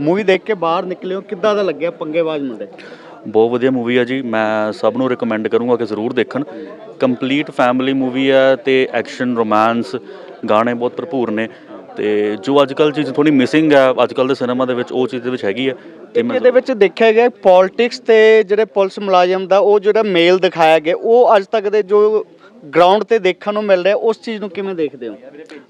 Movie ਦੇਖ ਕੇ ਬਾਹਰ ਨਿਕਲੇ ਹੋ ਕਿੱਦਾਂ ਦਾ ਲੱਗਿਆ ਪੰਗੇਬਾਜ਼ ਮੁੰਡੇ? ਬਹੁਤ ਵਧੀਆ ਮੂਵੀ ਆ ਜੀ। ਮੈਂ ਸਭ ਨੂੰ ਰეკਮੈਂਡ ਕਰੂੰਗਾ ਕਿ ਜ਼ਰੂਰ ਦੇਖਣ। ਕੰਪਲੀਟ ਫੈਮਿਲੀ ਮੂਵੀ ਹੈ ਤੇ ਐਕਸ਼ਨ ਰੋਮਾਂਸ ਗਾਣੇ ਬਹੁਤ ਭਰਪੂਰ ਨੇ। ਤੇ ਜੋ ਅੱਜ ਕੱਲ੍ਹ ਚੀਜ਼ ਥੋੜੀ ਮਿਸਿੰਗ ਹੈ ਅੱਜ ਕੱਲ੍ਹ ਦੇ ਸਿਨੇਮਾ ਦੇ ਵਿੱਚ ਉਹ ਚੀਜ਼ ਦੇ ਵਿੱਚ ਹੈਗੀ ਹੈ ਤੇ ਮੈਂ ਇਹਦੇ ਵਿੱਚ ਦੇਖਿਆ ਗਿਆ ਪੋਲਿਟਿਕਸ ਤੇ ਜਿਹੜੇ ਪੁਲਿਸ ਮੁਲਾਜ਼ਮ ਦਾ ਉਹ ਜਿਹੜਾ ਮੇਲ ਦਿਖਾਇਆ ਗਿਆ ਉਹ ਅੱਜ ਤੱਕ ਦੇ ਜੋ ਗਰਾਊਂਡ ਤੇ ਦੇਖਣ ਨੂੰ ਮਿਲ ਰਿਹਾ ਉਸ ਚੀਜ਼ ਨੂੰ ਕਿਵੇਂ ਦੇਖਦੇ ਹੋ?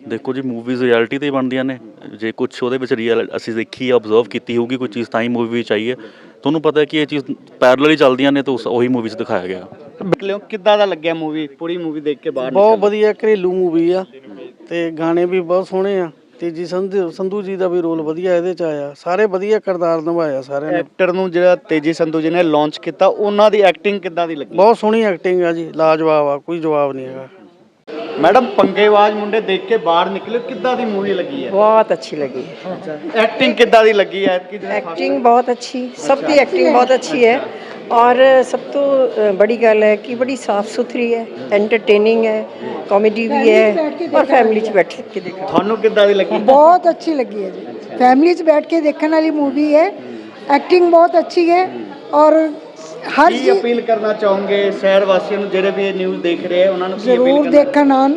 ਦੇਖੋ ਜੀ ਮੂਵੀਜ਼ ਰਿਐਲਿਟੀ ਤੇ ਹੀ ਬਣਦੀਆਂ ਨੇ। ਜੇ ਕੁਝ ਉਹਦੇ ਵਿੱਚ ਰੀਅਲ ਅਸੀਂ ਦੇਖੀ ਆਬਜ਼ਰਵ ਕੀਤੀ ਹੋਊਗੀ ਕੋਈ ਚੀਜ਼ ਤਾਂ ਹੀ ਮੂਵੀ ਵਿੱਚ ਆਈ ਹੈ। ਤੁਹਾਨੂੰ ਪਤਾ ਹੈ ਕਿ ਇਹ ਚੀਜ਼ ਪੈਰਲਲ ਹੀ ਚੱਲਦੀਆਂ ਨੇ ਤਾਂ ਉਸ- ਉਹੀ ਮੂਵੀ 'ਚ ਦਿਖਾਇਆ ਗਿਆ। ਨਿਕਲੇ ਹੋ ਕਿੱਦਾਂ ਦਾ ਲੱਗਿਆ ਮੂਵੀ ਪੂਰੀ ਮੂਵੀ ਦੇਖ ਕੇ ਬਾਹਰ ਬਹੁਤ ਵਧੀਆ ਘਰੇਲੂ ਮੂਵੀ ਆ ਤੇ ਗਾਣੇ ਵੀ ਬਹੁਤ ਸੋਹਣੇ ਆ। ਤੇਜੀ ਸੰਧੂ ਸੰਧੂ ਜੀ ਦਾ ਵੀ ਰੋਲ ਵਧੀਆ ਇਹਦੇ ਚ ਆਇਆ ਸਾਰੇ ਵਧੀਆ ਕਿਰਦਾਰ ਨਿਭਾਇਆ ਸਾਰਿਆਂ ਨੇ ਐਕਟਰ ਨੂੰ ਜਿਹੜਾ ਤੇਜੀ ਸੰਧੂ ਜੀ ਨੇ ਲਾਂਚ ਕੀਤਾ ਉਹਨਾਂ ਦੀ ਐਕਟਿੰਗ ਕਿੱਦਾਂ ਦੀ ਲੱਗੀ ਬਹੁਤ ਸੋਹਣੀ ਐਕਟਿੰਗ ਆ ਜੀ ਲਾਜਵਾਬ ਆ ਕੋਈ ਜਵਾਬ ਨਹੀਂ ਹੈਗਾ ਮੈਡਮ ਪੰਗੇਬਾਜ਼ ਮੁੰਡੇ ਦੇਖ ਕੇ ਬਾਹਰ ਨਿਕਲੇ ਹੋ, ਕਿੱਦਾਂ ਦੀ ਮੂਵੀ ਲੱਗੀ ਹੈ बहुत अच्छी लगी ਐਕਟਿੰਗ ਕਿੱਦਾਂ ਦੀ ਲੱਗੀ ਹੈ ਕਿ ਜਿਹੜੇ एक्टिंग बहुत अच्छी सबकी एक्टिंग बहुत अच्छी है ਔਰ ਸਭ ਤੋਂ ਬੜੀ ਗੱਲ ਹੈ ਕਿ ਬੜੀ ਸਾਫ਼ ਸੁਥਰੀ ਹੈ ਐਂਟਰਟੇਨਿੰਗ ਹੈ ਕਾਮੇਡੀ ਵੀ ਹੈ ਔਰ ਫੈਮਿਲੀ 'ਚ ਬੈਠ ਕੇ ਦੇਖੋ ਤੁਹਾਨੂੰ ਕਿੱਦਾਂ ਦੀ ਲੱਗੀ? ਬਹੁਤ ਅੱਛੀ ਲੱਗੀ ਹੈ ਜੀ। ਫੈਮਿਲੀ 'ਚ ਬੈਠ ਕੇ ਦੇਖਣ ਵਾਲੀ ਮੂਵੀ ਹੈ। ਐਕਟਿੰਗ ਬਹੁਤ ਅੱਛੀ ਹੈ ਔਰ ਹਰ ਕੀ ਅਪੀਲ ਕਰਨਾ ਚਾਹੋਗੇ ਸ਼ਹਿਰ ਵਾਸੀਆਂ ਨੂੰ ਜਿਹੜੇ ਵੀ ਇਹ ਨਿਊਜ਼ ਦੇਖ ਰਹੇ ਉਹਨਾਂ ਨੂੰ ਜ਼ਰੂਰ ਦੇਖਣ ਆਣ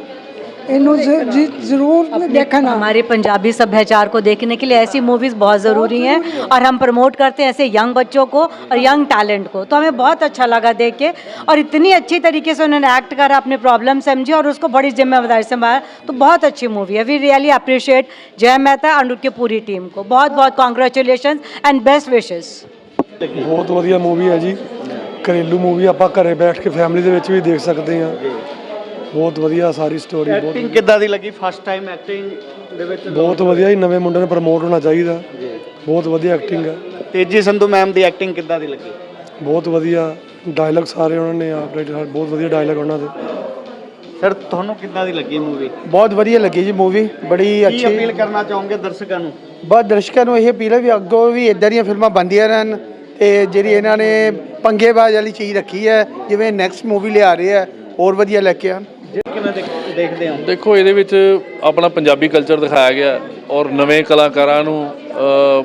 ਇਹਨੂੰ ਜ਼- ਜ਼- ਜ਼ਰੂਰ ਦੇਖਣ ਆਉਣ हमारे पंजाबी सभ्याचार को देखने के लिए ऐसी मूवीज़ बहुत ज़रूरी हैं और हम प्रमोट करते हैं ऐसे यंग बच्चों को और यंग टैलेंट को तो हमें बहुत अच्छा लगा देख के और इतनी अच्छी तरीके से उन्होंने एक्ट करा अपने प्रॉब्लम समझी और उसको बड़ी जिम्मेदारी संभाला तो बहुत अच्छी मूवी है वी रियली अप्रिशिएट जय मेहता एंड उनकी पूरी टीम को बहुत बहुत कॉन्ग्रेचुलेशन एंड बेस्ट विशेज़ ਬਹੁਤ ਵਧੀਆ ਮੂਵੀ ਹੈ ਜੀ ਘਰੇਲੂ ਮੂਵੀ ਆਪਾਂ ਘਰੇ ਬੈਠ ਕੇ ਫੈਮਿਲੀ ਦੇ ਵਿੱਚ ਵੀ ਦੇਖ ਸਕਦੇ ਹਾਂ ਬਹੁਤ ਵਧੀਆ ਸਾਰੀ ਸਟੋਰੀ ਬਹੁਤ ਐਕਟਿੰਗ ਕਿੱਦਾਂ ਦੀ ਲੱਗੀ ਫਸਟ ਟਾਈਮ ਐਕਟਿੰਗ ਦੇ ਵਿੱਚ? ਬਹੁਤ ਵਧੀਆ ਜੀ ਨਵੇਂ ਮੁੰਡੇ ਨੂੰ ਪ੍ਰਮੋਟ ਹੋਣਾ ਚਾਹੀਦਾ। ਬਹੁਤ ਵਧੀਆ ਐਕਟਿੰਗ ਹੈ ਤੇਜੀ ਸੰਧੂ ਮੈਮ ਦੀ ਐਕਟਿੰਗ ਕਿੱਦਾਂ ਦੀ ਲੱਗੀ? ਬਹੁਤ ਵਧੀਆ। ਡਾਇਲੌਗ ਸਾਰੇ ਉਹਨਾਂ ਨੇ ਆਪ ਰਾਈਟ ਬਹੁਤ ਵਧੀਆ ਡਾਇਲੌਗ ਉਹਨਾਂ ਦੇ। ਸਰ ਤੁਹਾਨੂੰ ਕਿੱਦਾਂ ਦੀ ਲੱਗੀ ਮੂਵੀ ਬਹੁਤ ਵਧੀਆ ਲੱਗੀ ਜੀ ਮੂਵੀ ਬੜੀ ਕੀ ਅਪੀਲ ਕਰਨਾ ਚਾਹੋਗੇ ਦਰਸ਼ਕਾਂ ਨੂੰ? ਬਹੁਤ ਦਰਸ਼ਕਾਂ ਨੂੰ ਇਹ ਅਪੀਲ ਹੈ ਵੀ ਅੱਗੋਂ ਵੀ ਇਦਾਂ ਦੀਆਂ ਫਿਲਮਾਂ ਬਣਦੀਆਂ ਰਹਿਣ ਤੇ ਜਿਹੜੀ ਇਹਨਾਂ ਨੇ ਪੰਗੇਬਾਜ਼ ਵਾਲੀ ਚੀਜ਼ ਰੱਖੀ ਹੈ ਜਿਵੇਂ ਨੈਕਸਟ ਮੂਵੀ ਲਿਆ ਰਹੇ ਆ ਹੋਰ ਵਧੀਆ ਲੈ ਕੇ ਆਉਣ। ਕਿਵੇਂ ਦੇਖ- ਦੇਖਦੇ ਹੋ? ਦੇਖੋ, ਇਹਦੇ ਵਿੱਚ ਆਪਣਾ ਪੰਜਾਬੀ ਕਲਚਰ ਦਿਖਾਇਆ ਗਿਆ ਔਰ ਨਵੇਂ ਕਲਾਕਾਰਾਂ ਨੂੰ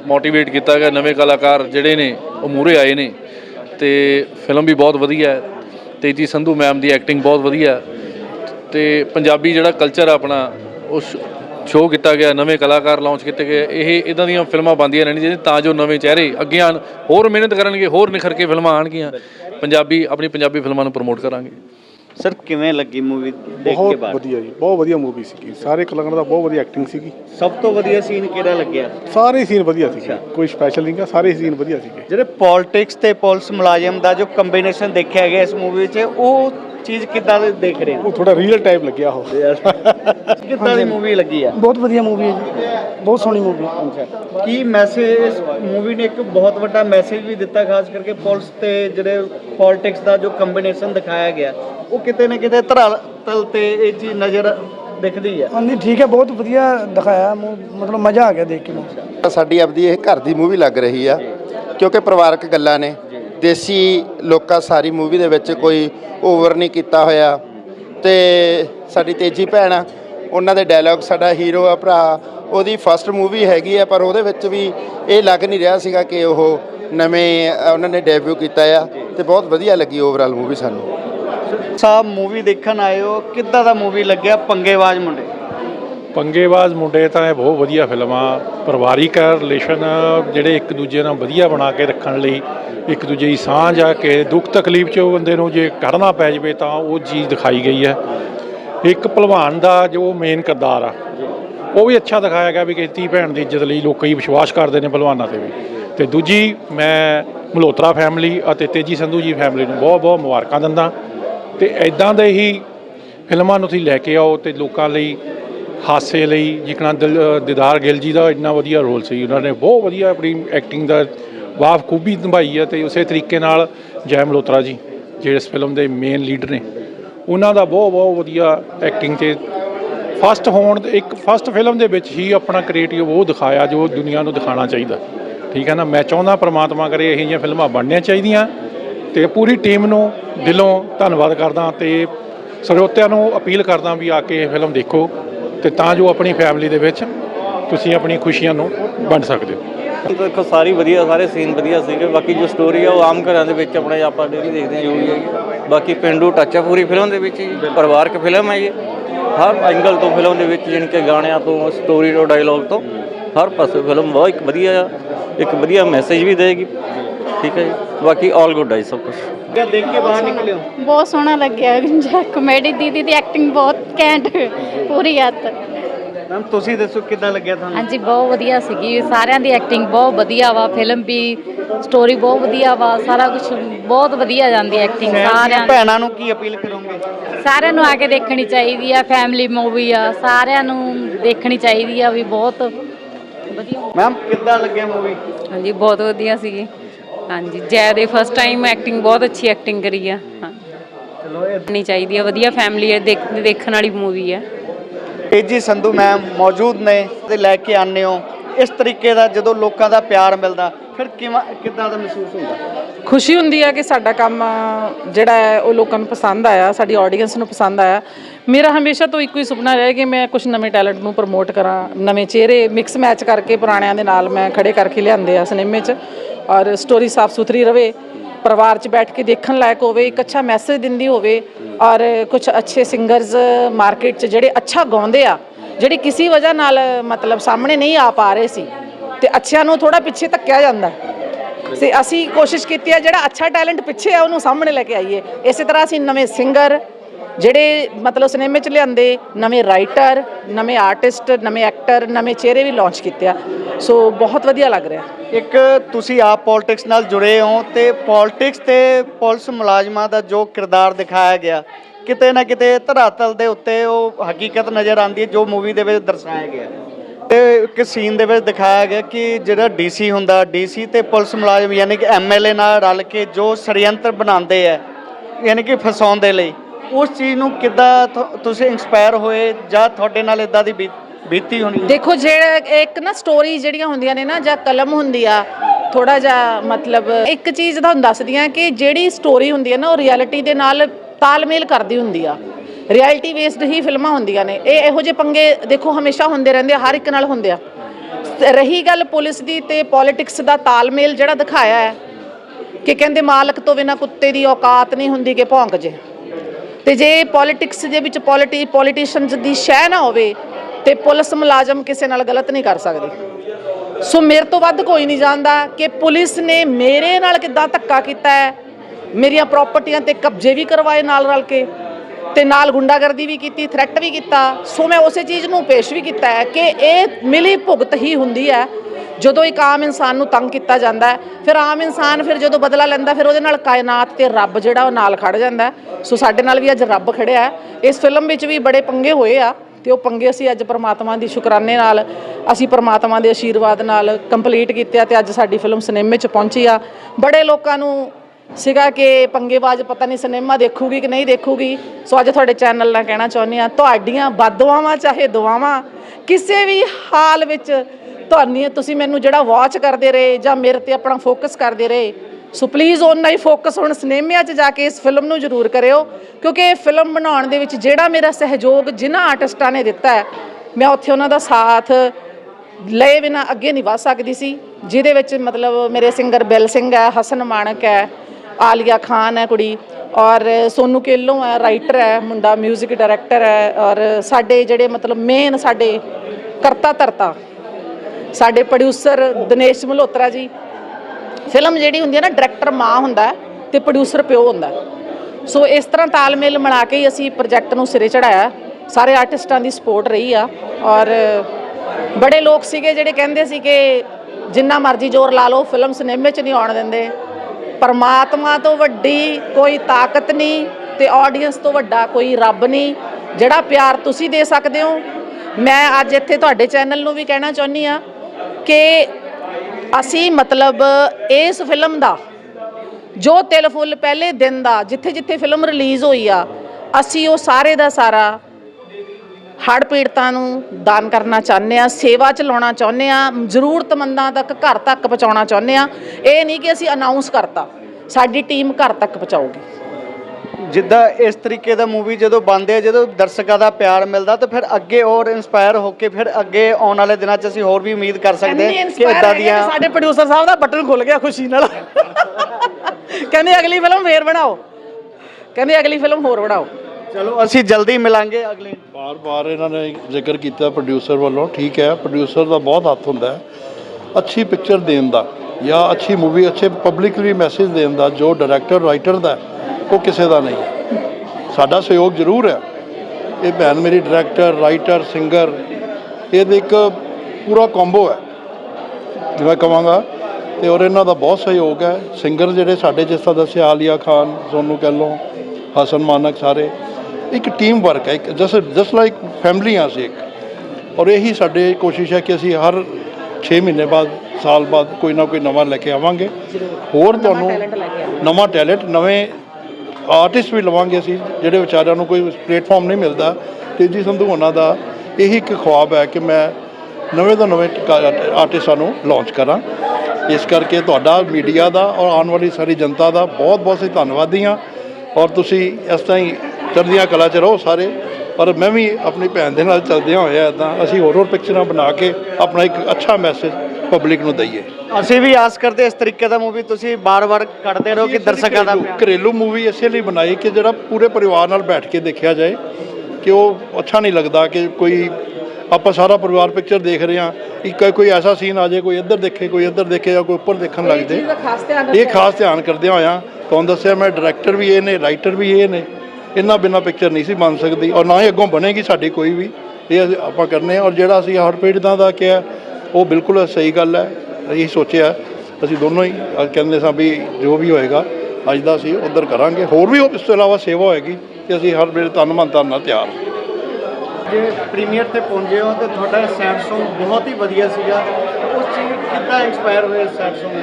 ਮੋਟੀਵੇਟ ਕੀਤਾ ਗਿਆ। ਨਵੇਂ ਕਲਾਕਾਰ ਜਿਹੜੇ ਨੇ, ਉਹ ਮੂਹਰੇ ਆਏ ਨੇ ਤੇ ਫਿਲਮ ਵੀ ਬਹੁਤ ਵਧੀਆ ਹੈ ਤੇਜੀ ਸੰਧੂ ਮੈਮ ਦੀ ਐਕਟਿੰਗ ਬਹੁਤ ਵਧੀਆ ਹੈ ਤੇ ਪੰਜਾਬੀ ਜਿਹੜਾ ਕਲਚਰ ਆ ਆਪਣਾ ਉਸ ਸ਼ੋਅ ਕੀਤਾ ਗਿਆ, ਨਵੇਂ ਕਲਾਕਾਰ ਲਾਂਚ ਕੀਤੇ ਗਏ। ਇਹ ਇਦਾਂ ਦੀਆਂ ਫਿਲਮਾਂ ਬਣਦੀਆਂ ਰਹਿਣੀਆਂ ਚਾਹੀਦੀਆਂ ਤਾਂ ਜੋ ਨਵੇਂ ਚਿਹਰੇ ਅੱਗੇ ਆਣ। ਹੋਰ ਮਿਹਨਤ ਕਰਨਗੇ, ਹੋਰ ਨਿਖਰ ਕੇ ਫਿਲਮਾਂ ਆਣਗੀਆਂ ਪੰਜਾਬੀ, ਆਪਣੀ ਪੰਜਾਬੀ ਫਿਲਮਾਂ ਨੂੰ ਪ੍ਰਮੋਟ ਕਰਾਂਗੇ। ਸਰ ਕਿਵੇਂ ਲੱਗੀ ਮੂਵੀ ਦੇਖ ਕੇ ਬਹੁਤ ਬਾਅਦ? ਵਧੀਆ ਜੀ ਬਹੁਤ ਵਧੀਆ ਮੂਵੀ ਸੀਗੀ। ਸਾਰੇ ਕਲਾਕਾਰਾਂ ਦਾ ਬਹੁਤ ਵਧੀਆ ਐਕਟਿੰਗ ਸੀਗੀ। ਸਭ ਤੋਂ ਵਧੀਆ ਸੀਨ ਕਿਹੜਾ ਲੱਗਿਆ? ਸਾਰੇ ਸੀਨ ਵਧੀਆ ਸੀਗੇ। ਕੋਈ ਸਪੈਸ਼ਲ ਨਹੀਂਗਾ ਸਾਰੇ ਸੀਨ ਵਧੀਆ ਸੀਗੇ। ਜਿਹੜੇ ਪੋਲਿਟਿਕਸ ਤੇ ਪੁਲਿਸ ਮੁਲਾਜ਼ਮ ਦਾ ਜੋ ਕੰਬੀਨੇਸ਼ਨ ਦੇਖਿਆ ਗਿਆ ਇਸ ਮੂਵੀ 'ਚ ਉਹ ਚੀਜ਼ ਕਿੱਦਾਂ ਦੇ ਦੇਖ ਰਹੇ ਹੋ? ਉਹ ਥੋੜਾ ਰੀਅਲ ਟਾਈਪ ਲੱਗਿਆ ਉਹ। ਕਿੱਦਾਂ ਦੀ ਮੂਵੀ ਲੱਗੀ ਆ? ਬਹੁਤ ਵਧੀਆ ਮੂਵੀ ਹੈ ਜੀ। ਬਹੁਤ ਸੋਹਣੀ ਮੂਵੀ ਕੀ ਮੈਸੇਜ ਮੂਵੀ ਨੇ ਇੱਕ ਬਹੁਤ ਵੱਡਾ ਮੈਸੇਜ ਵੀ ਦਿੱਤਾ ਖਾਸ ਕਰਕੇ ਪੁਲਿਸ ਤੇ ਜਿਹੜੇ ਪੋਲਿਟਿਕਸ ਦਾ ਜੋ ਕੰਬੀਨੇਸ਼ਨ ਦਿਖਾਇਆ ਗਿਆ ਉਹ ਕਿਤੇ ਨਾ ਕਿਤੇ ਧਰਾਤਲ ਤਲ ਤੇ ਇਹ ਚੀਜ਼ ਨਜ਼ਰ ਦਿਖਦੀ ਆ। ਹਾਂਜੀ ਠੀਕ ਹੈ ਬਹੁਤ ਵਧੀਆ ਦਿਖਾਇਆ। ਮਤਲਬ ਮਜ਼ਾ ਆ ਗਿਆ ਦੇਖ ਕੇ। ਸਾਡੀ ਆਪਦੀ ਇਹ ਘਰ ਦੀ ਮੂਵੀ ਲੱਗ ਰਹੀ ਆ ਕਿਉਂਕਿ ਪਰਿਵਾਰਕ ਗੱਲਾਂ ਨੇ। ਦੇਸੀ ਲੋਕਾਂ ਸਾਰੀ ਮੂਵੀ ਦੇ ਵਿੱਚ ਕੋਈ ਓਵਰ ਨਹੀਂ ਕੀਤਾ ਹੋਇਆ। ਤੇ ਸਾਡੀ ਤੇਜੀ ਭੈਣ ਆ ਉਹਨਾਂ ਦੇ ਡਾਇਲੌਗ ਸਾਡਾ ਹੀਰੋ ਆ ਭਰਾ। ਉਹਦੀ ਫਸਟ ਮੂਵੀ ਹੈਗੀ ਆ ਪਰ ਉਹਦੇ ਵਿੱਚ ਵੀ ਇਹ ਲੱਗ ਨਹੀਂ ਰਿਹਾ ਸੀਗਾ ਕਿ ਉਹ ਨਵੇਂ ਉਹਨਾਂ ਨੇ ਡੈਬਿਊ ਕੀਤਾ ਆ। ਤੇ ਬਹੁਤ ਵਧੀਆ ਲੱਗੀ ਓਵਰਆਲ ਮੂਵੀ ਸਾਨੂੰ। ਸਾਹਿਬ ਮੂਵੀ ਦੇਖਣ ਆਏ ਹੋ ਕਿੱਦਾਂ ਦਾ ਮੂਵੀ ਲੱਗਿਆ? ਪੰਗੇਬਾਜ਼ ਮੁੰਡੇ। ਪੰਗੇਬਾਜ਼ ਮੁੰਡੇ ਤਾਂ ਇਹ ਬਹੁਤ ਵਧੀਆ ਫਿਲਮ ਆ। ਪਰਿਵਾਰਿਕ ਰਿਲੇਸ਼ਨ ਜਿਹੜੇ ਇੱਕ ਦੂਜੇ ਨਾਲ ਵਧੀਆ ਬਣਾ ਕੇ ਰੱਖਣ ਲਈ ਇੱਕ ਦੂਜੇ ਦੀ ਸਾਂਝ ਆ ਕਿ ਦੁੱਖ ਤਕਲੀਫ 'ਚ ਉਹ ਬੰਦੇ ਨੂੰ ਜੇ ਕੱਢਣਾ ਪੈ ਜਾਵੇ ਤਾਂ ਉਹ ਚੀਜ਼ ਦਿਖਾਈ ਗਈ ਹੈ। ਇੱਕ ਭਲਵਾਨ ਦਾ ਜੋ ਮੇਨ ਕਿਰਦਾਰ ਆ, ਉਹ ਵੀ ਅੱਛਾ ਦਿਖਾਇਆ ਗਿਆ ਵੀ ਕਿ ਧੀ ਭੈਣ ਦੀ ਇੱਜ਼ਤ ਲਈ ਲੋਕੀ ਵਿਸ਼ਵਾਸ ਕਰਦੇ ਨੇ ਭਲਵਾਨਾਂ ਤੇ ਵੀ। ਤੇ ਦੂਜੀ ਮੈਂ ਮਲਹੋਤਰਾ ਫੈਮਿਲੀ ਅਤੇ ਤੇਜੀ ਸੰਧੂ ਜੀ ਫੈਮਿਲੀ ਨੂੰ ਬਹੁਤ ਬਹੁਤ ਮੁਬਾਰਕਾਂ ਦਿੰਦਾ। ਤੇ ਐਦਾਂ ਦੇ ਹੀ ਫਿਲਮਾਂ ਨੂੰ ਤੁਸੀਂ ਲੈ ਕੇ ਆਓ ਤੇ ਲੋਕਾਂ ਲਈ ਹਾਸੇ ਲਈ ਜਿਕਣਾ ਦਿਲ ਦਿਦਾਰ ਗਿੱਲ ਜੀ ਦਾ ਇੰਨਾ ਵਧੀਆ ਰੋਲ ਸੀ, ਉਹਨਾਂ ਨੇ ਬਹੁਤ ਵਧੀਆ ਆਪਣੀ ਐਕਟਿੰਗ ਦਾ ਵਾਫ ਖੂਬੀ ਨਿਭਾਈ ਹੈ ਤੇ ਉਸੇ ਤਰੀਕੇ ਨਾਲ ਜੈ ਮਲਹੋਤਰਾ ਜੀ, ਜਿਹੜੇ ਇਸ ਫਿਲਮ ਦੇ ਮੇਨ ਲੀਡਰ ਨੇ, ਉਹਨਾਂ ਦਾ ਬਹੁਤ ਬਹੁਤ ਵਧੀਆ ਐਕਟਿੰਗ ਤੇ ਫਸਟ ਹੋਣ ਦੇ ਇੱਕ ਫਸਟ ਫਿਲਮ ਦੇ ਵਿੱਚ ਹੀ ਆਪਣਾ ਕ੍ਰੀਏਟਿਵ ਉਹ ਦਿਖਾਇਆ ਜੋ ਦੁਨੀਆ ਨੂੰ ਦਿਖਾਉਣਾ ਚਾਹੀਦਾ। ਠੀਕ ਹੈ ਨਾ? ਮੈਂ ਚਾਹੁੰਦਾ ਪ੍ਰਮਾਤਮਾ ਕਰੇ ਇਹੋ ਜਿਹੀਆਂ ਫਿਲਮਾਂ ਬਣਨੀਆਂ ਚਾਹੀਦੀਆਂ ਤੇ ਪੂਰੀ ਟੀਮ ਨੂੰ ਦਿਲੋਂ ਧੰਨਵਾਦ ਕਰਦਾ ਤੇ ਸਰੋਤਿਆਂ ਨੂੰ ਅਪੀਲ ਕਰਦਾ ਵੀ ਆ ਕੇ ਇਹ ਫਿਲਮ ਦੇਖੋ ਤੇ ਤਾਂ ਜੋ ਆਪਣੀ ਫੈਮਿਲੀ ਦੇ ਵਿੱਚ ਤੁਸੀਂ ਆਪਣੀ ਖੁਸ਼ੀਆਂ ਨੂੰ ਵੰਡ ਸਕਦੇ ਹੋ। ਦੇਖੋ ਸਾਰੀ ਵਧੀਆ ਸਾਰੇ ਸੀਨ ਵਧੀਆ ਸੀਗੇ। ਬਾਕੀ ਜੋ ਸਟੋਰੀ ਆ ਉਹ ਆਮ ਘਰਾਂ ਦੇ ਵਿੱਚ ਆਪਣੇ ਆਪਾਂ ਡੇਲੀ ਦੇਖਦੇ ਹਾਂ ਜੋ ਵੀ ਹੈਗੀ। ਬਾਕੀ ਪਿੰਡੂ ਟੱਚ ਆ ਪੂਰੀ ਫਿਲਮ ਦੇ ਵਿੱਚ ਜੀ ਪਰਿਵਾਰਕ ਫਿਲਮ ਹੈ ਇਹ ਹਰ ਐਂਗਲ ਤੋਂ ਫਿਲਮ ਦੇ ਵਿੱਚ ਜਾਣੀ ਕਿ ਗਾਣਿਆਂ ਤੋਂ ਸਟੋਰੀ ਤੋਂ ਡਾਇਲੌਗ ਤੋਂ ਹਰ ਪਾਸੇ ਫਿਲਮ ਬਹੁਤ ਇੱਕ ਵਧੀਆ ਆ ਇੱਕ ਵਧੀਆ ਮੈਸੇਜ ਵੀ ਦੇਗੀ। ਠੀਕ ਹੈ ਜੀ। ਬਾਕੀ ਆਲ ਗੁੱਡ ਆ ਜੀ ਸਭ ਕੁਝ ਕਿਆ ਦੇਖ ਕੇ ਬਾਹਰ ਨਿਕਲੇ ਹੋ ਬਹੁਤ ਸੋਹਣਾ ਲੱਗਿਆ ਕਮੇਡੀ ਦੀਦੀ ਦੀ ਐਕਟਿੰਗ ਬਹੁਤ ਘੈਂਟ ਪੂਰੀ ਹੱਥ ਮੈਮ ਤੁਸੀਂ ਦੱਸੋ ਕਿੱਦਾਂ ਲੱਗਿਆ ਤੁਹਾਨੂੰ? ਹਾਂਜੀ ਬਹੁਤ ਵਧੀਆ ਸੀਗੀ। ਸਾਰਿਆਂ ਦੀ ਐਕਟਿੰਗ ਬਹੁਤ ਵਧੀਆ ਵਾ ਫਿਲਮ ਵੀ ਸਟੋਰੀ ਬਹੁਤ ਵਧੀਆ ਵਾ ਸਾਰਾ ਕੁਝ ਬਹੁਤ ਵਧੀਆ ਜਾਂਦੀ ਐਕਟਿੰਗ ਸਾਰਿਆਂ ਭੈਣਾਂ ਨੂੰ ਕੀ ਅਪੀਲ ਕਰੋਗੇ? ਸਾਰਿਆਂ ਨੂੰ ਆ ਕੇ ਦੇਖਣੀ ਚਾਹੀਦੀ ਆ ਫੈਮਿਲੀ ਮੂਵੀ ਆ ਸਾਰਿਆਂ ਨੂੰ ਦੇਖਣੀ ਚਾਹੀਦੀ ਆ ਵੀ ਬਹੁਤ ਵਧੀਆ। ਮੈਮ ਕਿੱਦਾਂ ਲੱਗਿਆ ਮੂਵੀ ਹਾਂਜੀ ਬਹੁਤ ਵਧੀਆ ਸੀਗੀ। ਹਾਂਜੀ ਜੈ ਦੇ ਫਸਟ ਟਾਈਮ ਐਕਟਿੰਗ ਬਹੁਤ ਅੱਛੀ ਐਕਟਿੰਗ ਕਰੀ ਆ। ਹਾਂ। ਚਲੋ ਇਹ ਨਹੀਂ ਚਾਹੀਦੀ ਆ ਵਧੀਆ ਫੈਮਿਲੀ ਹੈ ਦੇਖਣ ਵਾਲੀ ਮੂਵੀ ਹੈ ਤੇਜੀ ਸੰਧੂ ਮੈਮ ਮੌਜੂਦ ਨੇ, ਤੇ ਲੈ ਕੇ ਆਨੇ ਹੋ। ਇਸ ਤਰੀਕੇ ਦਾ ਜਦੋਂ ਲੋਕਾਂ ਦਾ ਪਿਆਰ ਮਿਲਦਾ, ਫਿਰ ਕਿਵੇਂ, ਕਿੱਦਾਂ ਦਾ ਮਹਿਸੂਸ ਹੁੰਦਾ? ਖੁਸ਼ੀ ਹੁੰਦੀ ਹੈ ਕਿ ਸਾਡਾ ਕੰਮ ਜਿਹੜਾ ਹੈ, ਉਹ ਲੋਕਾਂ ਨੂੰ ਪਸੰਦ ਆਇਆ, ਸਾਡੀ ਆਡੀਅנס ਨੂੰ ਪਸੰਦ ਆਇਆ। ਮੇਰਾ ਹਮੇਸ਼ਾ ਤੋਂ ਇੱਕੋ ਹੀ ਸੁਪਨਾ ਰਿਹਾ ਕਿ ਮੈਂ ਕੁਝ ਨਵੇਂ ਟੈਲੈਂਟ ਨੂੰ ਪ੍ਰਮੋਟ ਕਰਾਂ, ਨਵੇਂ ਚਿਹਰੇ ਮਿਕਸ ਮੈਚ ਕਰਕੇ ਪੁਰਾਣਿਆਂ ਦੇ ਨਾਲ ਮੈਂ ਖੜੇ ਕਰਕੇ ਲਿਆਂਦੇ ਆ ਸਿਨੇਮੇ 'ਚ, ਔਰ ਸਟੋਰੀ ਸਾਫ਼ ਸੁਥਰੀ ਰਵੇ। ਪਰਿਵਾਰ 'ਚ ਬੈਠ ਕੇ ਦੇਖਣ ਲਾਇਕ ਹੋਵੇ, ਇੱਕ ਅੱਛਾ ਮੈਸੇਜ ਦਿੰਦੀ ਹੋਵੇ ਔਰ ਕੁਝ ਅੱਛੇ ਸਿੰਗਰਸ ਮਾਰਕੀਟ 'ਚ ਜਿਹੜੇ ਅੱਛਾ ਗਾਉਂਦੇ ਆ, ਜਿਹੜੀ ਕਿਸੇ ਵਜ੍ਹਾ ਨਾਲ ਮਤਲਬ ਸਾਹਮਣੇ ਨਹੀਂ ਆ ਪਾ ਰਹੇ ਸੀ ਤੇ ਅੱਛਿਆਂ ਨੂੰ ਥੋੜਾ ਪਿੱਛੇ ਧੱਕਿਆ ਜਾਂਦਾ ਹੈ। ਤੇ ਅਸੀਂ ਕੋਸ਼ਿਸ਼ ਕੀਤੀ ਹੈ ਜਿਹੜਾ ਅੱਛਾ ਟੈਲੈਂਟ ਪਿੱਛੇ ਆ, ਉਹਨੂੰ ਸਾਹਮਣੇ ਲੈ ਕੇ ਆਈਏ ਇਸੇ ਤਰ੍ਹਾਂ ਅਸੀਂ ਨਵੇਂ ਸਿੰਗਰ ਜਿਹੜੇ ਮਤਲਬ ਸਿਨੇਮੇ 'ਚ ਲਿਆਂਦੇ, ਨਵੇਂ ਰਾਈਟਰ ਨਵੇਂ ਆਰਟਿਸਟ ਨਵੇਂ ਐਕਟਰ ਨਵੇਂ ਚਿਹਰੇ ਵੀ ਲਾਂਚ ਕੀਤੇ ਆ ਸੋ ਬਹੁਤ ਵਧੀਆ ਲੱਗ ਰਿਹਾ। ਇੱਕ ਤੁਸੀਂ ਆਪ ਪੋਲਿਟਿਕਸ ਨਾਲ ਜੁੜੇ ਹੋ ਤੇ ਪੋਲਿਟਿਕਸ ਤੇ ਪੁਲਿਸ ਮੁਲਾਜ਼ਮਾਂ ਦਾ ਜੋ ਕਿਰਦਾਰ ਦਿਖਾਇਆ ਗਿਆ, ਕਿਤੇ ਨਾ ਕਿਤੇ ਧਰਾਤਲ ਦੇ ਉੱਤੇ ਉਹ ਹਕੀਕਤ ਨਜ਼ਰ ਆਉਂਦੀ ਹੈ ਜੋ ਮੂਵੀ ਦੇ ਵਿੱਚ ਦਰਸਾਇਆ ਗਿਆ। ਤੇ ਇੱਕ ਸੀਨ ਦੇ ਵਿੱਚ ਦਿਖਾਇਆ ਗਿਆ ਕਿ ਜਿਹੜਾ ਡੀਸੀ ਹੁੰਦਾ ਡੀਸੀ ਤੇ ਪੁਲਿਸ ਮੁਲਾਜ਼ਮ ਯਾਨੀ ਕਿ ਐਮਐਲਏ ਨਾਲ ਰਲ ਕੇ ਜੋ ષਡਯੰਤਰ ਬਣਾਉਂਦੇ ਆ, ਯਾਨੀ ਕਿ ਫਸਾਉਣ ਦੇ ਲਈ, ਉਸ ਚੀਜ਼ ਨੂੰ ਕਿੱਦਾਂ ਤੁ- ਤੁਸੀਂ ਇਨਸਪਾਇਰ ਹੋਏ ਜਾਂ ਤੁਹਾਡੇ ਨਾਲ ਇਦਾਂ ਦੀ ਬੀ- ਬੀਤੀ ਹੋਣੀ ਦੇਖੋ, ਜਿਹੜਾ ਇੱਕ ਨਾ ਸਟੋਰੀ ਜਿਹੜੀਆਂ ਹੁੰਦੀਆਂ ਨੇ ਨਾ, ਜਾਂ ਕਲਮ ਹੁੰਦੀ ਆ ਥੋੜਾ ਜਿਹਾ ਮਤਲਬ ਇੱਕ ਚੀਜ਼ ਤੁਹਾਨੂੰ ਦੱਸਦੀ ਆ ਕਿ ਜਿਹੜੀ ਸਟੋਰੀ ਹੁੰਦੀ ਆ ਨਾ, ਉਹ ਰਿਐਲਿਟੀ ਦੇ ਨਾਲ ਤਾਲਮੇਲ ਕਰਦੀ ਹੁੰਦੀ ਆ। ਰਿਐਲਿਟੀ ਬੇਸਡ ਹੀ ਫਿਲਮਾਂ ਹੁੰਦੀਆਂ ਨੇ। ਇਹ ਇਹੋ ਜਿਹੇ ਪੰਗੇ ਦੇਖੋ, ਹਮੇਸ਼ਾ ਹੁੰਦੇ ਰਹਿੰਦੇ ਆ, ਹਰ ਇੱਕ ਨਾਲ ਹੁੰਦੇ ਆ। ਰਹੀ ਗੱਲ ਪੁਲਿਸ ਦੀ ਤੇ ਪੋਲਿਟਿਕਸ ਦਾ ਤਾਲਮੇਲ ਜਿਹੜਾ ਦਿਖਾਇਆ ਹੈ, ਕਿ ਕਹਿੰਦੇ ਮਾਲਕ ਤੋਂ ਬਿਨਾ ਕੁੱਤੇ ਦੀ ਔਕਾਤ ਨਹੀਂ ਹੁੰਦੀ ਕਿ ਭੌਂਕ ਜੇ। ਤੇ ਜੇ ਪੋਲਿਟਿਕਸ ਦੇ ਵਿੱਚ ਪੋਲਿਟੀ ਪੋਲੀਟੀਸ਼ੀਅਨਸ ਦੀ ਸ਼ਹਿ ਨਾ ਹੋਵੇ ਤੇ ਪੁਲਿਸ ਮੁਲਾਜ਼ਮ ਕਿਸੇ ਨਾਲ ਗਲਤ ਨਹੀਂ ਕਰ ਸਕਦੇ। ਸੋ ਮੇਰੇ ਤੋਂ ਵੱਧ ਕੋਈ ਨਹੀਂ ਜਾਣਦਾ ਕਿ ਪੁਲਿਸ ਨੇ ਮੇਰੇ ਨਾਲ ਕਿੱਦਾਂ ਧੱਕਾ ਕੀਤਾ ਹੈ। ਮੇਰੀਆਂ ਪ੍ਰਾਪਰਟੀਆਂ ਤੇ ਕਬਜ਼ੇ ਵੀ ਕਰਵਾਏ ਨਾਲ ਰਲ ਕੇ ਤੇ ਨਾਲ ਗੁੰਡਾਗਰਦੀ ਵੀ ਕੀਤੀ ਥ੍ਰੈਟ ਵੀ ਕੀਤਾ। ਸੋ ਮੈਂ ਉਸੇ ਚੀਜ਼ ਨੂੰ ਪੇਸ਼ ਵੀ ਕੀਤਾ ਹੈ ਕਿ ਇਹ ਮਿਲੀ ਭੁਗਤ ਹੀ ਹੁੰਦੀ ਹੈ। ਜਦੋਂ ਇੱਕ ਆਮ ਇਨਸਾਨ ਨੂੰ ਤੰਗ ਕੀਤਾ ਜਾਂਦਾ ਹੈ, ਫਿਰ ਆਮ ਇਨਸਾਨ ਫਿਰ ਜਦੋਂ ਬਦਲਾ ਲੈਂਦਾ, ਫਿਰ ਉਹਦੇ ਨਾਲ ਕਾਇਨਾਤ ਤੇ ਰੱਬ ਜਿਹੜਾ ਉਹ ਨਾਲ ਖੜ ਜਾਂਦਾ ਸੋ ਸਾਡੇ ਨਾਲ ਵੀ ਅੱਜ ਰੱਬ ਖੜਿਆ ਇਸ ਫਿਲਮ ਵਿੱਚ ਵੀ ਬੜੇ ਪੰਗੇ ਹੋਏ ਆ। ਤੇ ਉਹ ਪੰਗੇ ਅਸੀਂ ਅੱਜ ਪ੍ਰਮਾਤਮਾ ਦੀ ਸ਼ੁਕਰਾਨੇ ਨਾਲ, ਅਸੀਂ ਪ੍ਰਮਾਤਮਾ ਦੇ ਆਸ਼ੀਰਵਾਦ ਨਾਲ ਕੰਪਲੀਟ ਕੀਤਾ ਤੇ ਅੱਜ ਸਾਡੀ ਫਿਲਮ ਸਿਨੇਮੇ 'ਚ ਪਹੁੰਚੀ ਆ। ਬੜੇ ਲੋਕਾਂ ਨੂੰ ਸੀਗਾ ਕਿ ਪੰਗੇਬਾਜ਼ ਪਤਾ ਨਹੀਂ ਸਿਨੇਮਾ ਦੇਖੂਗੀ ਕਿ ਨਹੀਂ ਦੇਖੂਗੀ। ਸੋ ਅੱਜ ਤੁਹਾਡੇ ਚੈਨਲ ਨਾਲ ਕਹਿਣਾ ਚਾਹੁੰਦੇ ਆ, ਤੁਹਾਡੀਆਂ ਬਦਦੁਆਵਾਂ ਚਾਹੇ ਦੁਆਵਾਂ, ਕਿਸੇ ਵੀ ਹਾਲ ਵਿੱਚ ਤੁਹਾਨੂੰ ਤੁਸੀਂ ਮੈਨੂੰ ਜਿਹੜਾ ਵਾਚ ਕਰਦੇ ਰਹੇ ਜਾਂ ਮੇਰੇ ਤੇ ਆਪਣਾ ਫੋਕਸ ਕਰਦੇ ਰਹੇ ਸੋ ਪਲੀਜ਼ ਉਹਨਾਂ ਹੀ ਫੋਕਸ ਹੁਣ ਸਿਨੇਮਿਆਂ 'ਚ ਜਾ ਕੇ ਇਸ ਫਿਲਮ ਨੂੰ ਜ਼ਰੂਰ ਕਰਿਓ, ਕਿਉਂਕਿ ਇਹ ਫਿਲਮ ਬਣਾਉਣ ਦੇ ਵਿੱਚ ਜਿਹੜਾ ਮੇਰਾ ਸਹਿਯੋਗ ਜਿਨ੍ਹਾਂ ਆਰਟਿਸਟਾਂ ਨੇ ਦਿੱਤਾ ਹੈ, ਮੈਂ ਉੱਥੇ ਉਹਨਾਂ ਦਾ ਸਾਥ ਲਏ ਬਿਨਾ ਅੱਗੇ ਨਹੀਂ ਵਧ ਸਕਦੀ ਸੀ, ਜਿਹਦੇ ਵਿੱਚ ਮਤਲਬ ਮੇਰੇ ਸਿੰਗਰ ਬਿਲ ਸਿੰਘ ਹੈ, ਹਸਨ ਮਾਨਕ ਹੈ, ਆਲੀਆ ਖਾਨ ਹੈ ਕੁੜੀ, ਔਰ ਸੋਨੂ ਕੇਲੋਂ ਹੈ ਰਾਈਟਰ ਹੈ, ਮੁੰਡਾ 뮤직 ਡਾਇਰੈਕਟਰ ਹੈ, ਔਰ ਸਾਡੇ ਜਿਹੜੇ ਮਤਲਬ ਮੇਨ ਸਾਡੇ ਕਰਤਾ ਧਰਤਾ, ਸਾਡੇ ਪ੍ਰੋਡਿਊਸਰ ਦਿਨੇਸ਼ ਮਲਹੋਤਰਾ ਜੀ ਫਿਲਮ ਜਿਹੜੀ ਹੁੰਦੀ ਹੈ ਨਾ, ਡਾਇਰੈਕਟਰ ਮਾਂ ਹੁੰਦਾ ਹੈ ਤੇ ਪ੍ਰੋਡਿਊਸਰ ਪਿਓ ਹੁੰਦਾ ਸੋ ਇਸ ਤਰ੍ਹਾਂ ਤਾਲਮੇਲ ਬਣਾ ਕੇ ਹੀ ਅਸੀਂ ਪ੍ਰੋਜੈਕਟ ਨੂੰ ਸਿਰੇ ਚੜਾਇਆ ਸਾਰੇ ਆਰਟਿਸਟਾਂ ਦੀ ਸਪੋਰਟ ਰਹੀ ਆ ਔਰ ਬੜੇ ਲੋਕ ਸੀਗੇ ਜਿਹੜੇ ਕਹਿੰਦੇ ਸੀ ਕਿ ਜਿੰਨਾ ਮਰਜ਼ੀ ਜ਼ੋਰ ਲਾ ਲਓ, ਫਿਲਮ ਸਿਨੇਮੇ 'ਚ ਨਹੀਂ ਆਉਣ ਦਿੰਦੇ। ਪਰਮਾਤਮਾ ਤੋਂ ਵੱਡੀ ਕੋਈ ਤਾਕਤ ਨਹੀਂ ਤੇ ਆਡੀਅנס ਤੋਂ ਵੱਡਾ ਕੋਈ ਰੱਬ ਨਹੀਂ। ਜਿਹੜਾ ਪਿਆਰ ਤੁਸੀਂ ਦੇ ਸਕਦੇ ਹੋ। ਮੈਂ ਅੱਜ ਇੱਥੇ ਤੁਹਾਡੇ ਚੈਨਲ ਨੂੰ ਵੀ ਕਹਿਣਾ ਚਾਹੁੰਦੀ ਆ ਕਿ ਅਸੀਂ ਮਤਲਬ ਇਸ ਫਿਲਮ ਦਾ, ਜੋ ਤਿਲ ਫੁੱਲ ਪਹਿਲੇ ਦਿਨ ਦਾ ਜਿੱਥੇ ਜਿੱਥੇ ਫਿਲਮ ਰਿਲੀਜ਼ ਹੋਈ ਆ, ਅਸੀਂ ਉਹ ਸਾਰੇ ਦਾ ਸਾਰਾ ਹੜ੍ਹ ਪੀੜਤਾਂ ਨੂੰ ਦਾਨ ਕਰਨਾ ਚਾਹੁੰਦੇ ਆ ਸੇਵਾ ਚ ਲਾਉਣਾ ਚਾਹੁੰਦੇ ਆ ਜ਼ਰੂਰਤਮੰਦਾਂ ਤੱਕ ਘਰ ਤੱਕ ਪਹੁੰਚਾਉਣਾ ਚਾਹੁੰਦੇ ਆ ਇਹ ਨਹੀਂ ਕਿ ਅਸੀਂ ਅਨਾਉਂਸ ਕਰਤਾ, ਸਾਡੀ ਟੀਮ ਘਰ ਤੱਕ ਪਹੁੰਚਾਊਗੀ। ਜਿੱਦਾਂ ਇਸ ਤਰੀਕੇ ਦਾ ਮੂਵੀ ਜਦੋਂ ਬਣਦੇ ਆ ਜਦੋਂ ਦਰਸ਼ਕਾਂ ਦਾ ਪਿਆਰ ਮਿਲਦਾ ਤਾਂ ਫਿਰ ਅੱਗੇ ਹੋਰ ਇਨਸਪਾਇਰ ਹੋ ਕੇ ਫਿਰ ਅੱਗੇ ਆਉਣ ਵਾਲੇ ਦਿਨਾਂ 'ਚ ਅਸੀਂ ਹੋਰ ਵੀ ਉਮੀਦ ਕਰ ਸਕਦੇ ਹਾਂ ਕਿ ਇਦਾਂ ਦੀਆਂ ਸਾਡੇ ਪ੍ਰੋਡਿਊਸਰ ਸਾਹਿਬ ਦਾ ਬਟਨ ਖੁੱਲ ਗਿਆ ਖੁਸ਼ੀ ਨਾਲ। ਕਹਿੰਦੇ ਅਗਲੀ ਫਿਲਮ ਫੇਰ ਬਣਾਓ। ਕਹਿੰਦੇ ਅਗਲੀ ਫਿਲਮ ਹੋਰ ਬਣਾਓ। ਚਲੋ ਅਸੀਂ ਜਲਦੀ ਮਿਲਾਂਗੇ ਅਗਲੇ। ਬਾਰ-ਬਾਰ ਇਹਨਾਂ ਨੇ ਜ਼ਿਕਰ ਕੀਤਾ ਪ੍ਰੋਡਿਊਸਰ ਵੱਲੋਂ। ਠੀਕ ਹੈ ਪ੍ਰੋਡਿਊਸਰ ਦਾ ਬਹੁਤ ਹੱਥ ਹੁੰਦਾ ਹੈ। ਅੱਛੀ ਪਿਕਚਰ ਦੇਣ ਦਾ। ਜਾਂ ਅੱਛੀ ਮੂਵੀ ਅੱਛੇ ਪਬਲਿਕਲੀ ਮੈਸੇਜ ਦੇਣ ਦਾ, ਜੋ ਡਾਇਰੈਕਟਰ ਰਾਈਟਰ ਦਾ ਉਹ ਕਿਸੇ ਦਾ ਨਹੀਂ ਹੈ। ਸਾਡਾ ਸਹਿਯੋਗ ਜ਼ਰੂਰ ਹੈ। ਇਹ ਭੈਣ ਮੇਰੀ ਡਾਇਰੈਕਟਰ ਰਾਈਟਰ ਸਿੰਗਰ ਇਹਦੇ ਇੱਕ ਪੂਰਾ ਕੰਬੋ ਹੈ। ਜਿਵੇਂ ਕਵਾਂਗਾ, ਤੇ ਔਰ ਇਹਨਾਂ ਦਾ ਬਹੁਤ ਸਹਿਯੋਗ ਹੈ। ਸਿੰਗਰ ਜਿਹੜੇ ਸਾਡੇ ਜਿਸ ਤਰ੍ਹਾਂ ਦੱਸਿਆ, ਆਲੀਆ ਖਾਨ, ਸੋਨੂ ਕਹਿ ਲਓ ਹਸਨ ਮਾਨਕ ਸਾਰੇ, ਇੱਕ ਟੀਮ ਵਰਕ ਹੈ। ਇੱਕ ਜਸ ਜਸ ਲਾਈਕ ਫੈਮਿਲੀ ਆ ਅਸੀਂ ਇੱਕ। ਔਰ ਇਹੀ ਸਾਡੇ ਕੋਸ਼ਿਸ਼ ਹੈ ਕਿ ਅਸੀਂ ਹਰ 6 ਮਹੀਨੇ ਬਾਅਦ ਸਾਲ ਬਾਅਦ ਕੋਈ ਨਾ ਕੋਈ ਨਵਾਂ ਲੈ ਕੇ ਆਵਾਂਗੇ। ਹੋਰ ਤੁਹਾਨੂੰ ਨਵਾਂ ਟੈਲੈਂਟ ਨਵੇਂ ਆਰਟਿਸਟ ਵੀ ਲਵਾਂਗੇ ਅਸੀਂ ਜਿਹੜੇ ਵਿਚਾਰਿਆਂ ਨੂੰ ਕੋਈ ਪਲੇਟਫਾਰਮ ਨਹੀਂ ਮਿਲਦਾ। ਤੇਜੀ ਸੰਧੂ ਉਹਨਾਂ ਦਾ ਇਹੀ ਇੱਕ ਖੁਆਬ ਹੈ ਕਿ ਮੈਂ ਨਵੇਂ ਤੋਂ ਨਵੇਂ ਆਰਟਿਸਟਾਂ ਨੂੰ ਲਾਂਚ ਕਰਾਂ। ਇਸ ਕਰਕੇ ਤੁਹਾਡਾ ਮੀਡੀਆ ਦਾ ਔਰ ਆਉਣ ਵਾਲੀ ਸਾਰੀ ਜਨਤਾ ਦਾ ਬਹੁਤ ਬਹੁਤ ਅਸੀਂ ਧੰਨਵਾਦੀ ਹਾਂ। ਔਰ ਤੁਸੀਂ ਇਸ ਤਰ੍ਹਾਂ ਹੀ ਚੜ੍ਹਦੀਆਂ ਕਲਾ 'ਚ ਰਹੋ ਸਾਰੇ। ਪਰ ਮੈਂ ਵੀ ਆਪਣੀ ਭੈਣ ਦੇ ਨਾਲ ਚੱਲਦਿਆਂ ਹੋਇਆ ਇੱਦਾਂ ਅਸੀਂ ਹੋਰ ਹੋਰ ਪਿਕਚਰਾਂ ਬਣਾ ਕੇ ਆਪਣਾ ਇੱਕ ਅੱਛਾ ਮੈਸੇਜ ਪਬਲਿਕ ਨੂੰ ਦਈਏ। ਅਸੀਂ ਵੀ ਆਸ ਕਰਦੇ ਇਸ ਤਰੀਕੇ ਦਾ ਮੂਵੀ ਤੁਸੀਂ ਬਾਰ-ਬਾਰ ਕੱਢਦੇ ਰਹੋ ਕਿ ਦਰਸ਼ਕਾਂ ਦਾ ਘਰੇਲੂ- ਘਰੇਲੂ ਮੂਵੀ ਇਸੇ ਲਈ ਬਣਾਈ ਕਿ ਜਿਹੜਾ ਪੂਰੇ ਪਰਿਵਾਰ ਨਾਲ ਬੈਠ ਕੇ ਦੇਖਿਆ ਜਾਏ ਕਿ ਉਹ ਅੱਛਾ ਨਹੀਂ ਲੱਗਦਾ ਕਿ ਕੋਈ ਆਪਾਂ ਸਾਰਾ ਪਰਿਵਾਰ ਪਿਕਚਰ ਦੇਖ ਰਹੇ ਹਾਂ ਇੱਕ ਕੋਈ ਐਸਾ ਸੀਨ ਆ ਜਾਏ ਕੋਈ ਇੱਧਰ ਦੇਖੇ ਕੋਈ ਇੱਧਰ ਦੇਖੇ ਜਾਂ ਕੋਈ ਉੱਪਰ ਦੇਖਣ ਲੱਗ ਜਾਏ। ਖਾਸ ਧਿਆਨ ਇਹ ਖਾਸ ਧਿਆਨ ਕਰਦੇ ਹੋਇਆ ਤੁਹਾਨੂੰ ਦੱਸਿਆ ਮੈਂ ਡਾਇਰੈਕਟਰ ਵੀ ਇਹ ਨੇ ਰਾਈਟਰ ਵੀ ਇਹ ਨੇ। ਇਹਨਾਂ ਬਿਨਾ ਪਿਕਚਰ ਨਹੀਂ ਸੀ ਬਣ ਸਕਦੀ ਔਰ ਨਾ ਹੀ ਅੱਗੋਂ ਬਣੇਗੀ ਸਾਡੀ ਕੋਈ ਵੀ। ਇਹ ਅਸੀਂ ਆਪਾਂ ਕਰਨੇ ਹਾਂ ਔਰ ਜਿਹੜਾ ਅਸੀਂ ਹਰਪ੍ਰੀਤ ਦਾ ਦਾ ਕਿਹਾ ਉਹ ਬਿਲਕੁਲ ਸਹੀ ਗੱਲ ਹੈ। ਅਸੀਂ ਸੋਚਿਆ ਅਸੀਂ ਦੋਨੋਂ ਹੀ ਕਹਿੰਦੇ ਸਾਂ ਵੀ ਜੋ ਵੀ ਹੋਏਗਾ ਅੱਜ ਦਾ ਅਸੀਂ ਉਧਰ ਕਰਾਂਗੇ। ਹੋਰ ਵੀ ਇਸ ਤੋਂ ਇਲਾਵਾ ਸੇਵਾ ਹੋਏਗੀ ਤੇ ਅਸੀਂ ਹਰ ਵੇਲੇ ਤਨ ਮਨ ਧਨ ਨਾਲ ਤਿਆਰ ਜੇ ਪ੍ਰੀਮੀਅਰ ਤੇ ਪਹੁੰਚੇ ਹੋ ਤੇ ਤੁਹਾਡਾ ਸੈਡ Song ਬਹੁਤ ਹੀ ਵਧੀਆ ਸੀਗਾ। ਉਸ ਚੀਜ਼ ਕਿੱਦਾਂ ਇਨਸਪਾਇਰ ਹੋਏ ਸੈਡ Song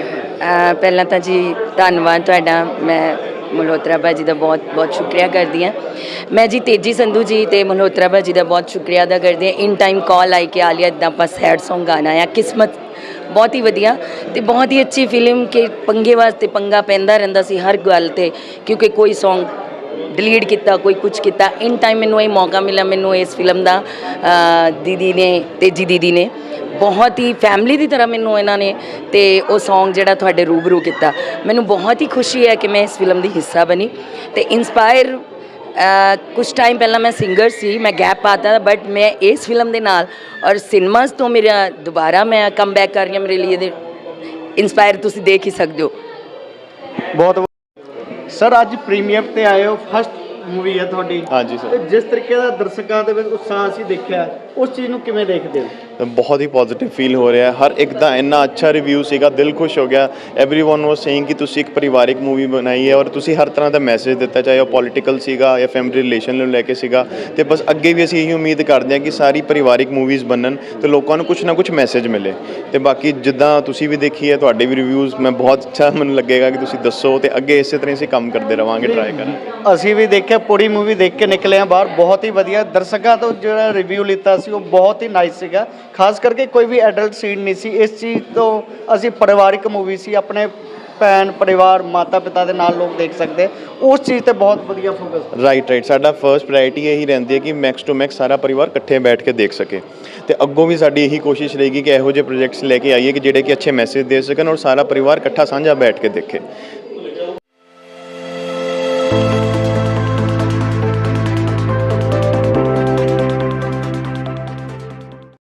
ਪਹਿਲਾਂ ਤਾਂ ਜੀ ਧੰਨਵਾਦ ਤੁਹਾਡਾ। ਮੈਂ ਮਲਹੋਤਰਾ ਭਾਜੀ ਦਾ ਬਹੁਤ ਬਹੁਤ ਸ਼ੁਕਰੀਆ ਕਰਦੀ ਹਾਂ। ਮੈਂ ਜੀ ਤੇਜੀ ਸੰਧੂ ਜੀ ਤੇ ਮਲਹੋਤਰਾ ਭਾਜੀ ਦਾ ਬਹੁਤ ਸ਼ੁਕਰੀਆ ਅਦਾ ਕਰਦੀ ਹਾਂ। ਇਨ ਟਾਈਮ ਕਾਲ ਆਈ ਕਿ ਆਲੀਆ ਇਦਾਂ ਆਪਾਂ ਸੈਡ Song ਗਾਣਾ ਆ। ਕਿਸਮਤ ਬਹੁਤ ਹੀ ਵਧੀਆ ਤੇ ਬਹੁਤ ਹੀ ਅੱਛੀ ਫਿਲਮ ਕਿ ਪੰਗੇ ਵਾਸਤੇ ਪੰਗਾ ਪੈਂਦਾ ਰਹਿੰਦਾ ਸੀ ਹਰ ਗੱਲ ਤੇ, ਕਿਉਂਕਿ ਕੋਈ Song ਡਿਲੀਟ ਕੀਤਾ, ਕੋਈ ਕੁਝ ਕੀਤਾ। ਇਨ ਟਾਈਮ ਮੈਨੂੰ ਇਹ ਮੌਕਾ ਮਿਲਿਆ, ਮੈਨੂੰ ਇਸ ਫਿਲਮ ਦਾ ਦੀਦੀ ਨੇ, ਤੇਜੀ ਦੀਦੀ ਨੇ। ਬਹੁਤ ਹੀ ਫੈਮਿਲੀ ਦੀ ਤਰ੍ਹਾਂ ਮੈਨੂੰ ਇਹਨਾਂ ਨੇ ਤੇ ਉਹ Song ਜਿਹੜਾ ਤੁਹਾਡੇ ਰੂਬਰੂ ਕੀਤਾ। ਮੈਨੂੰ ਬਹੁਤ ਹੀ ਖੁਸ਼ੀ ਹੈ ਕਿ ਮੈਂ ਇਸ ਫਿਲਮ ਦੀ ਹਿੱਸਾ ਬਣੀ ਤੇ ਇਨਸਪਾਇਰ ਕੁਝ ਟਾਈਮ ਪਹਿਲਾਂ ਮੈਂ ਸਿੰਗਰ ਸੀ ਮੈਂ ਗੈਪ ਪਾਤਾ ਬਟ ਮੈਂ ਇਸ ਫਿਲਮ ਦੇ ਨਾਲ ਔਰ ਸਿਨੇਮਾਸ ਤੋਂ ਮੇਰਾ ਦੁਬਾਰਾ ਮੈਂ ਕਮਬੈਕ ਕਰ ਰਹੀ ਹਾਂ ਮੇਰੇ ਲਈ ਇਹਦੇ ਇਨਸਪਾਇਰ ਤੁਸੀਂ ਦੇਖ ਹੀ ਸਕਦੇ ਹੋ। ਬਹੁਤ ਸਰ ਅੱਜ ਪ੍ਰੀਮੀਅਰ ਤੇ ਆਏ ਹੋ ਫਸਟ ਮੂਵੀ ਹੈ ਤੁਹਾਡੀ। ਹਾਂਜੀ ਸਰ। ਤੇ ਜਿਸ ਤਰੀਕੇ ਦਾ ਦਰਸ਼ਕਾਂ ਦੇ ਵਿੱਚ ਉਤਸ਼ਾਹ ਅਸੀਂ ਦੇਖਿਆ ਉਸ ਚੀਜ਼ ਨੂੰ ਕਿਵੇਂ ਦੇਖਦੇ ਹੋ? ਬਹੁਤ ਹੀ ਪੋਜ਼ਿਟਿਵ ਫੀਲ ਹੋ ਰਿਹਾ ਹੈ ਹਰ ਇੱਕ ਦਾ ਇੰਨਾ ਅੱਛਾ ਰਿਵਿਊ ਸੀਗਾ ਦਿਲ ਖੁਸ਼ ਹੋ ਗਿਆ एवरीवन ਵਾਸ ਸੇਇੰਗ ਕਿ ਤੁਸੀਂ ਇੱਕ ਪਰਿਵਾਰਿਕ ਮੂਵੀ ਬਣਾਈ ਹੈ ਔਰ ਤੁਸੀਂ ਹਰ ਤਰ੍ਹਾਂ ਦਾ ਮੈਸੇਜ ਦਿੱਤਾ ਚਾਹੇ ਉਹ ਪੋਲੀਟੀਕਲ ਸੀਗਾ ਜਾਂ ਫੈਮਿਲੀ ਰਿਲੇਸ਼ਨ ਨੂੰ ਲੈ ਕੇ ਸੀਗਾ ਤੇ ਬਸ ਅੱਗੇ ਵੀ ਅਸੀਂ ਇਹੀ ਉਮੀਦ ਕਰਦੇ ਹਾਂ ਕਿ ਸਾਰੀ ਪਰਿਵਾਰਿਕ ਮੂਵੀਜ਼ ਬਣਨ ਤੇ ਲੋਕਾਂ ਨੂੰ ਕੁਝ ਨਾ ਕੁਝ ਮੈਸੇਜ ਮਿਲੇ ਤੇ ਬਾਕੀ ਜਿੱਦਾਂ ਤੁਸੀਂ ਵੀ ਦੇਖੀ ਹੈ ਤੁਹਾਡੇ ਵੀ ਰਿਵਿਊਜ਼ ਮੈਂ ਬਹੁਤ ਅੱਛਾ ਮੈਨੂੰ ਲੱਗੇਗਾ ਕਿ ਤੁਸੀਂ ਦੱਸੋ ਤੇ ਅੱਗੇ ਇਸੇ ਤਰ੍ਹਾਂ ਅਸੀਂ ਕੰਮ ਕਰਦੇ ਰਵਾਂਗੇ ਟਰਾਈ ਕਰਾਂਗੇ ਅਸੀਂ ਵੀ ਦੇਖਿਆ ਪੂਰੀ ਮੂਵੀ ਦੇਖ ਕੇ ਨਿਕਲੇ ਆ ਬਾਹਰ ਬਹੁਤ ਹੀ ਵਧੀਆ ਦਰਸ਼ਕਾਂ ਤੋਂ ਜਿਹੜਾ ਰਿਵਿਊ ਲਿੱਤਾ ਸੀ ਉਹ ਬਹੁਤ ਹੀ ਨਾਈਸ ਸੀਗਾ ਖਾਸ ਕਰਕੇ ਕੋਈ ਵੀ ਐਡਲਟ ਸੀਨ ਨਹੀਂ ਸੀ। ਇਸ ਚੀਜ਼ ਤੋਂ ਅਸੀਂ ਪਰਿਵਾਰਿਕ ਮੂਵੀ ਸੀ। ਆਪਣੇ ਭੈਣ, ਪਰਿਵਾਰ ਮਾਤਾ ਪਿਤਾ ਦੇ ਨਾਲ ਲੋਕ ਦੇਖ ਸਕਦੇ। ਉਸ ਚੀਜ਼ ਤੇ ਬਹੁਤ ਵਧੀਆ ਫੋਕਸ ਰਾਈਟ ਰਾਈਟ ਸਾਡਾ ਫਰਸਟ ਪ੍ਰਾਇੋਰਟੀ ਇਹੀ ਰਹਿੰਦੀ ਹੈ ਕਿ ਮੈਕਸ ਟੂ ਮੈਕਸ ਸਾਰਾ ਪਰਿਵਾਰ ਇਕੱਠੇ ਬੈਠ ਕੇ ਦੇਖ ਸਕੇ। ਤੇ ਅੱਗੋਂ ਵੀ ਸਾਡੀ ਇਹੀ ਕੋਸ਼ਿਸ਼ ਰਹੇਗੀ ਕਿ ਇਹੋ ਜਿਹੇ ਪ੍ਰੋਜੈਕਟਸ ਲੈ ਕੇ ਆਈਏ ਕਿ ਜਿਹੜੇ ਕਿ ਅੱਛੇ ਮੈਸੇਜ ਦੇ ਸਕਣ ਔਰ ਸਾਰਾ ਪਰਿਵਾਰ ਇਕੱਠਾ ਸਾਂਝਾ ਬੈਠ ਕੇ ਦੇਖੇ।